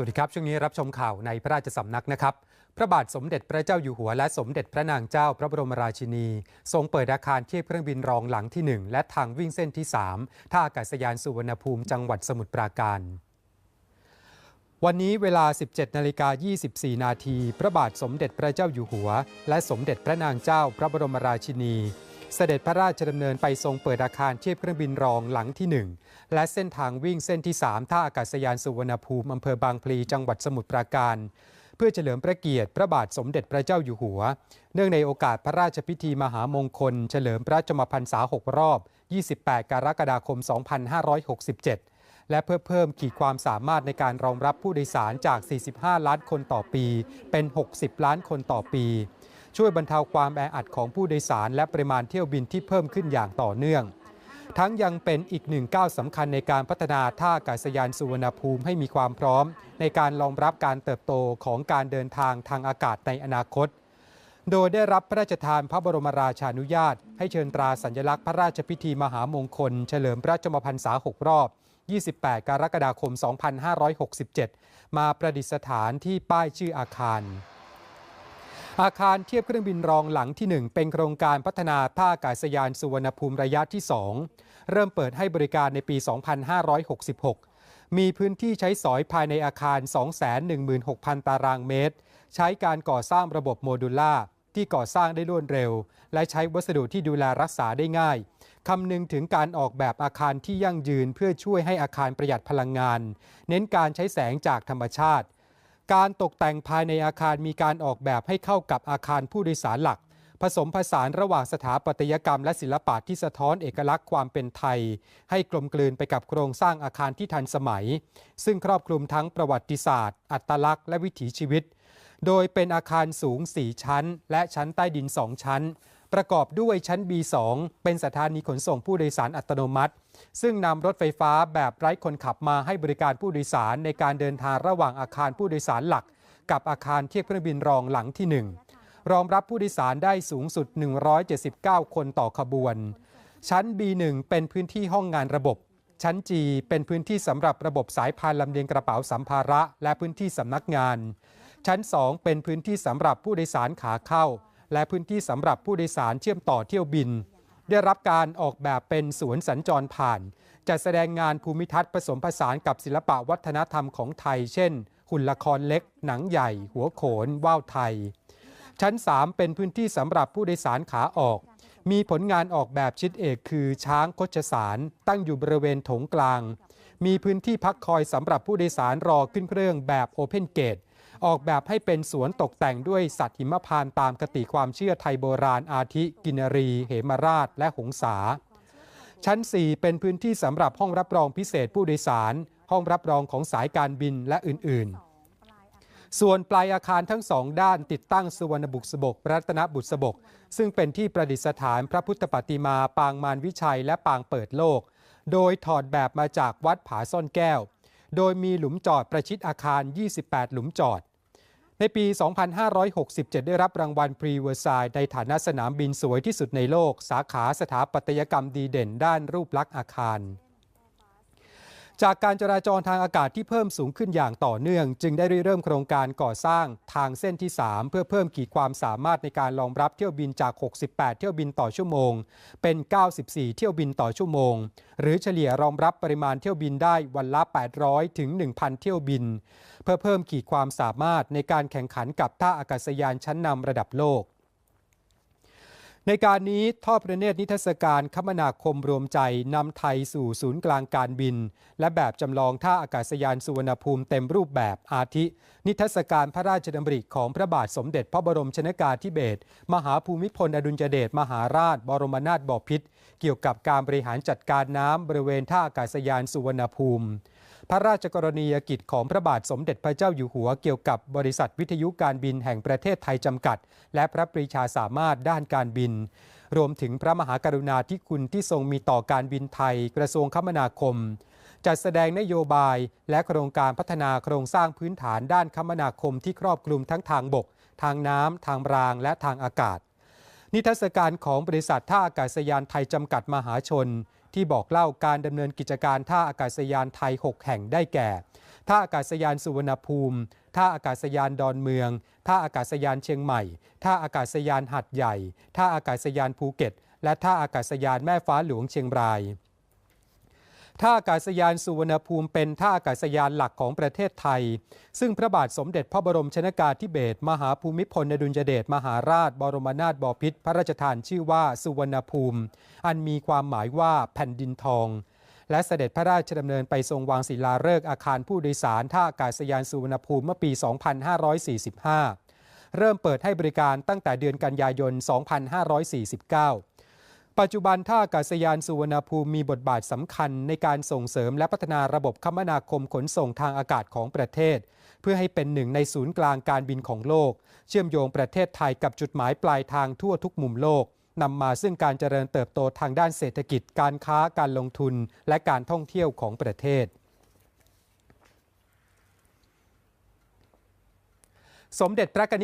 วัสดีครับ ช่วงนี้รับชมข่าวในพระราชสำนักนะครับ พระบาทสมเด็จพระเจ้าอยู่หัวและสมเด็จพระนางเจ้าพระบรมราชินี ทรงเปิดอาคารเทียบเครื่องบินรองหลังที่ 1 และทางวิ่งเส้นที่ 3 ท่าอากาศยานสุวรรณภูมิจังหวัดสมุทรปราการวันนี้เวลา 17 นาฬิกา 24 นาที พระบาทสมเด็จพระเจ้าอยู่หัว และสมเด็จพระนางเจ้าพระบรมราชินี เสด็จพระราชดำเนินไปทรงเปิดอาคารเทียบเครื่องบินรองหลังที่ 1 และเส้นทางวิ่งเส้นที่ 3 ท่าอากาศยานสุวรรณภูมิอำเภอบางพลีจังหวัดสมุทรปราการ เพื่อเฉลิมพระเกียรติพระบาทสมเด็จพระเจ้าอยู่หัว เนื่องในโอกาสพระราชพิธีมหามงคล เฉลิมพระชมพรรษา 6 รอบ 28 กรกฎาคม 2567และเพื่อเพิ่มขีดความสามารถในการรองรับผู้โดยสารจาก 45 ล้านคนต่อปี เป็น 60 ล้านคนต่อปี ช่วยบรรเทาความแออัดของผู้โดยสาร และปริมาณเที่ยวบินที่เพิ่มขึ้นอย่างต่อเนื่อง ทั้งยังเป็นอีกหนึ่งก้าวสำคัญในการพัฒนาท่าอากาศยานสุวรรณภูมิให้มีความพร้อม ในการรองรับการเติบโตของการเดินทางทางอากาศในอนาคต โดยได้รับพระราชทานพระบรมราชานุญาต ให้เชิญตราสัญลักษณ์พระราชพิธีมหามงคล เฉลิมพระชมพรรษา6รอบ28 กรกฎาคม 2567 มาประดิษฐานที่ป้ายชื่ออาคาร อาคารเทียบเครื่องบินรองหลังที่ 1 เป็นโครงการพัฒนาท่าอากาศยานสุวรรณภูมิระยะที่ 2 เริ่มเปิดให้บริการในปี 2566 มีพื้นที่ใช้สอยภายในอาคาร 216,000 ตารางเมตร ใช้การก่อสร้างระบบโมดูล่าที่ก่อสร้างได้รวดเร็ว และใช้วัสดุที่ดูแลรักษาได้ง่ายคำนึงถึงการออกแบบอาคารที่ยั่งยืนเพื่อช่วยให้อาคารประหยัดพลังงาน เน้นการใช้แสงจากธรรมชาติ การตกแต่งภายในอาคารมีการออกแบบให้เข้ากับอาคารผู้โดยสารหลัก ผสมผสานระหว่างสถาปัตยกรรมและศิลปะที่สะท้อนเอกลักษณ์ความเป็นไทย ให้กลมกลืนไปกับโครงสร้างอาคารที่ทันสมัย ซึ่งครอบคลุมทั้งประวัติศาสตร์ อัตลักษณ์และวิถีชีวิต โดยเป็นอาคารสูง 4 ชั้น และชั้นใต้ดิน 2 ชั้น ประกอบด้วยชั้น B2 เป็นสถานีขนส่งผู้โดยสารอัตโนมัติ ซึ่งนำรถไฟฟ้าแบบไร้คนขับมาให้บริการผู้โดยสารในการเดินทางระหว่างอาคารผู้โดยสารหลัก กับอาคารเทียบเครื่องบินรองหลังที่ 1 รองรับผู้โดยสารได้สูงสุด 179 คนต่อขบวน ชั้น B1 เป็นพื้นที่ห้องงานระบบ ชั้น G เป็นพื้นที่สำหรับระบบสายพานลำเลียงกระเป๋าสัมภาระ และพื้นที่สำนักงาน ชั้น 2 เป็นพื้นที่สำหรับผู้โดยสารขาเข้า และพื้นที่สำหรับผู้โดยสารเชื่อมต่อเที่ยวบิน ได้รับการออกแบบเป็นสวนสัญจรผ่านจัดแสดงงานภูมิทัศน์ผสมผสานกับศิลปะวัฒนธรรมของไทย เช่น หุ่นละครเล็ก หนังใหญ่ หัวโขน ว่าวไทย ชั้น 3 เป็นพื้นที่สำหรับผู้โดยสารขาออก มีผลงานออกแบบชิ้นเอกคือช้างโคชสาร ตั้งอยู่บริเวณโถงกลาง มีพื้นที่พักคอยสำหรับผู้โดยสารรอขึ้นเครื่องแบบโอเพนเกต ออกแบบให้เป็นสวนตกแต่งด้วยสัตว์หิมพานต์ตามคติความเชื่อไทยโบราณอาทิกินรี เหมราช และหงสาชั้น 4 เป็นพื้นที่สำหรับห้องรับรองพิเศษผู้โดยสาร ห้องรับรองของสายการบินและอื่น ๆ ส่วนปลายอาคารทั้งสองด้านติดตั้งสุวรรณบุษบกรัตนบุษบก ซึ่งเป็นที่ประดิษฐานพระพุทธปฏิมาปางมารวิชัยและปางเปิดโลก โดยถอดแบบมาจากวัดผาซ่อนแก้วโดยมีหลุมจอดประชิดอาคาร 28 หลุมจอด ในปี 2567 ได้รับรางวัลพรีเวอร์ซในฐานะสนามบินสวยที่สุดในโลก สาขาสถาปัตยกรรมดีเด่นด้านรูปลักษณ์อาคาร จากการจราจรทางอากาศที่เพิ่มสูงขึ้นอย่างต่อเนื่อง จึงได้ริเริ่มโครงการก่อสร้างทางเส้นที่ 3 เพื่อเพิ่มขีดความสามารถในการรองรับเที่ยวบินจาก 68 เที่ยวบินต่อชั่วโมง เป็น 94 เที่ยวบินต่อชั่วโมง หรือเฉลี่ยรองรับปริมาณเที่ยวบินได้วันละ 800 ถึง 1,000 เที่ยวบิน เพื่อเพิ่มขีดความสามารถในการแข่งขันกับท่าอากาศยานชั้นนำระดับโลก ในการนี้ท่อประเนตรนิทรรศการคมนาคมรวมใจนำไทยสู่ศูนย์กลางการบิน และแบบจำลองท่าอากาศยานสุวรรณภูมิเต็มรูปแบบอาทิ นิทรรศการพระราชดำริของพระบาทสมเด็จพระบรมชนกาธิเบศรมหาภูมิพลอดุลยเดชมหาราช บรมนาถบพิตรเกี่ยวกับการบริหารจัดการน้ำบริเวณท่าอากาศยานสุวรรณภูมิ พระราชกรณียกิจของพระบาทสมเด็จพระเจ้าอยู่หัวเกี่ยวกับบริษัทวิทยุการบินแห่งประเทศไทยจำกัด และพระปรีชาสามารถด้านการบิน รวมถึงพระมหากรุณาธิคุณที่ทรงมีต่อการบินไทยกระทรวงคมนาคม จัดแสดงนโยบายและโครงการพัฒนาโครงสร้างพื้นฐานด้านคมนาคมที่ครอบคลุมทั้งทางบก ทางน้ำทางรางและทางอากาศนิทรรศการของบริษัทท่าอากาศยานไทยจำกัดมหาชน ที่บอกเล่าการดำเนินกิจการท่าอากาศยานไทย 6 แห่งได้แก่ ท่าอากาศยานสุวรรณภูมิ ท่าอากาศยานดอนเมือง ท่าอากาศยานเชียงใหม่ ท่าอากาศยานหัดใหญ่ ท่าอากาศยานภูเก็ต และท่าอากาศยานแม่ฟ้าหลวงเชียงราย ท่าอากาศยานสุวรรณภูมิเป็นท่าอากาศยานหลักของประเทศไทย ซึ่งพระบาทสมเด็จพระบรมชนากาธิเบศรมหาภูมิพลอดุลยเดชมหาราช บรมนาถบพิตรพระราชทานชื่อว่าสุวรรณภูมิ อันมีความหมายว่าแผ่นดินทอง และเสด็จพระราชดำเนินไปทรงวางศิลาฤกษ์อาคารผู้โดยสารท่าอากาศยานสุวรรณภูมิเมื่อปี 2545 เริ่มเปิดให้บริการตั้งแต่เดือนกันยายน 2549 ปัจจุบันท่าอากาศยานสุวรรณภูมิมีบทบาทสำคัญในการส่งเสริมและพัฒนาระบบคมนาคมขนส่งทางอากาศของประเทศ เพื่อให้เป็นหนึ่งในศูนย์กลางการบินของโลก เชื่อมโยงประเทศไทยกับจุดหมายปลายทางทั่วทุกมุมโลกนำมาซึ่งการเจริญเติบโตทางด้านเศรษฐกิจการค้าการลงทุน และการท่องเที่ยวของประเทศสมเด็จพระนิ